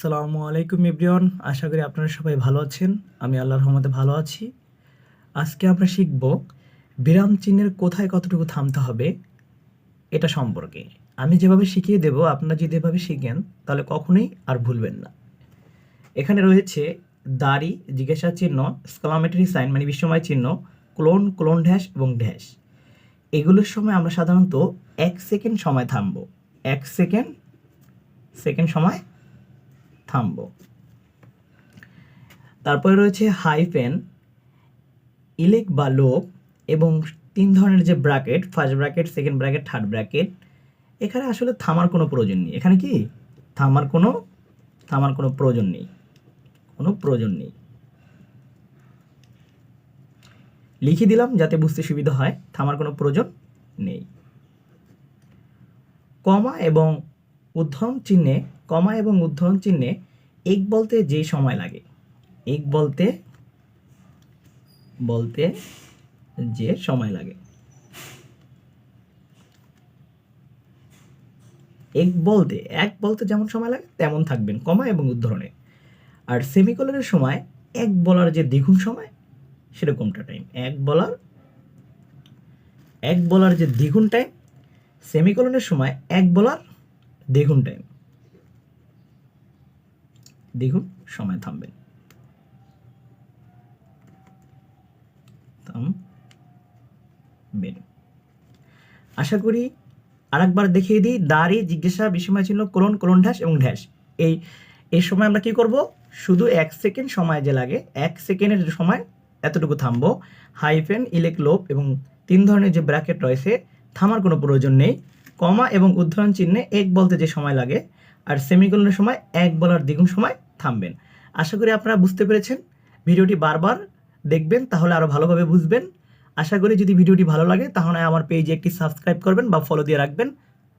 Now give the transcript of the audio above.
সালামু আলাইকুম এভরিওয়ান, আশা করি আপনারা সবাই ভালো আছেন। আমি আল্লাহর রহমতে ভালো আছি। আজকে আমরা শিখব বিরাম চিহ্নের কোথায় কতটুকু থামতে হবে, এটা সম্পর্কে। আমি যেভাবে শিখিয়ে দেব, আপনারা যদি এভাবে শিখেন, তাহলে কখনোই আর ভুলবেন না। এখানে রয়েছে দাড়ি, জিজ্ঞাসা চিহ্ন, স্কলামেটরি সাইন মানে বিশ্বময় চিহ্ন, ক্লোন ক্লোন ড্যাশ এবং ড্যাশ। এগুলোর সময় আমরা সাধারণত এক সেকেন্ড সময় থামবো। এক সেকেন্ড সেকেন্ড সময় থামব। তারপরে রয়েছে হাইফেন ইলেক বা লোপ এবং তিন ধরনের যে bracket first bracket second bracket third bracket এখানে আসলে থামার কোনো প্রয়োজন নেই। এখানে কি? থামার কোনো থামার কোনো প্রয়োজন নেই। কোনো প্রয়োজন নেই। লিখে দিলাম যাতে বুঝতে সুবিধা হয়, থামার কোনো প্রয়োজন নেই। কমা এবং উদ্ধরণ চিহ্নে কমা এবং উদ্ধরণ চিহ্নে এক বলতে যে সময় লাগে, এক বলতে বলতে যে সময় লাগে। এক বলতে এক বলতে যেমন সময় লাগে, তেমন থাকবেন কমা এবং উদ্ধরণে। আর সেমিকোলনের সময় এক বলার যে দ্বিগুণ সময়, সেরকমটা টাইম এক বলার এক বলার যে দ্বিগুণ টাইম সেমিকোলনের সময় এক বলার দ্বিগুণ টাইম দ্বিগুণ সময় থামবেন আশা করি আরেকবার দেখিয়ে দিই, দাঁড়ি জিজ্ঞাসা বিস্ময় চিহ্ন কোলন কোলন ঢ্যাস এবং ঢ্যাস। এই এই সময় আমরা কি করব? শুধু এক সেকেন্ড সময় যে লাগে, এক সেকেন্ডের সময় এতটুকু থামবো। হাইফেন, ইলেক লোপ এবং তিন ধরনের যে ব্র্যাকেট রয়েছে, থামার কোনো প্রয়োজন নেই। কমা এবং উদ্ধরণ চিহ্নে এক বলতে যে সময় লাগে, আর সেমিকোলনের সময় এক বলার দ্বিগুণ সময় থামবেন। আশা করি আপনারা বুঝতে পেরেছেন। ভিডিওটি বারবার দেখবেন, তাহলে আরও ভালোভাবে বুঝবেন। আশা করি যদি ভিডিওটি ভালো লাগে, তাহলে আমার পেজে একটি সাবস্ক্রাইব করবেন বা ফলো দিয়ে রাখবেন।